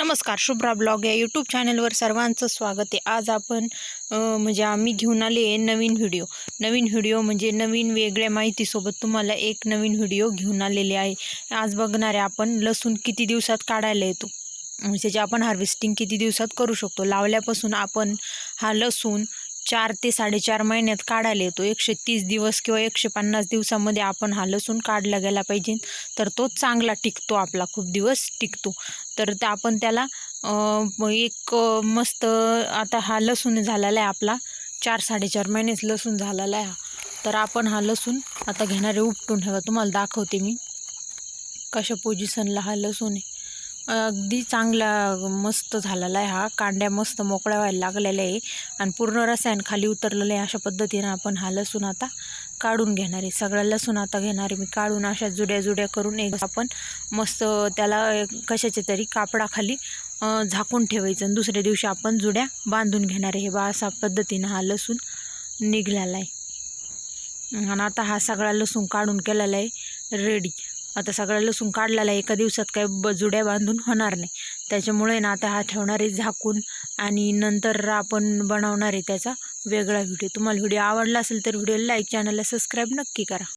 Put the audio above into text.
नमस्कार शुभ्रा ब्लॉग या यूट्यूब चॅनलवर सर्वांचं स्वागत आहे. आज आपण म्हणजे आम्ही घेऊन आले आहे नवीन व्हिडिओ नवीन व्हिडिओ म्हणजे नवीन वेगळ्या माहितीसोबत तुम्हाला एक नवीन व्हिडिओ घेऊन आलेले आहे. आज बघणारे आपण लसूण किती दिवसात काढायला येतो. म्हणजे जे आपण हार्वेस्टिंग किती दिवसात करू शकतो. लावल्यापासून आपण हा लसूण चार ते साडेचार महिन्यात काढायला येतो. एकशे तीस दिवस किंवा एकशे पन्नास दिवसामध्ये आपण हा लसूण काढला गेला पाहिजे. तर तो चांगला टिकतो आपला खूप दिवस टिकतो. तर त्या आपण त्याला एक मस्त आता हा लसूण झालेला आहे आपला. चार साडेचार महिनेच लसूण झालेला आहे हा. तर आपण हा लसूण आता घेणारे उपटून ठेवा. तुम्हाला दाखवते मी. कशा पोझिशनला हा लसूण आहे. अगदी चांगला मस्त झालेला आहे हा. कांड्या मस्त मोकळ्या व्हायला लागलेल्या आहे. आणि पूर्ण रसायन खाली उतरलेलं आहे अशा पद्धतीनं आपण हा लसूण आता काढून घेणार आहे. सगळा लसूण आता घेणार आहे मी. काढून अशा जुड्या जुड्या करून एक आपण मस्त त्याला कशाचे कशाच्या तरी कापडाखाली झाकून ठेवायचं. आणि दुसऱ्या दिवशी आपण जुड्या बांधून घेणार आहे. हे बा अशा पद्धतीनं हा लसूण निघालेला आहे. आणि आता हा सगळा लसूण काढून केलेला आहे. रेडी. आता सगळा लसूण काढलेला आहे. एका दिवसात काही ब जुड्या बांधून होणार नाही. त्याच्यामुळे ना आता हा ठेवणार आहे झाकून आणि नंतर आपण बनवणार आहे त्याचा वेगळा व्हिडिओ. तुम्हाला व्हिडिओ आवडला असेल तर व्हिडिओला लाईक चॅनलला सबस्क्राईब नक्की करा.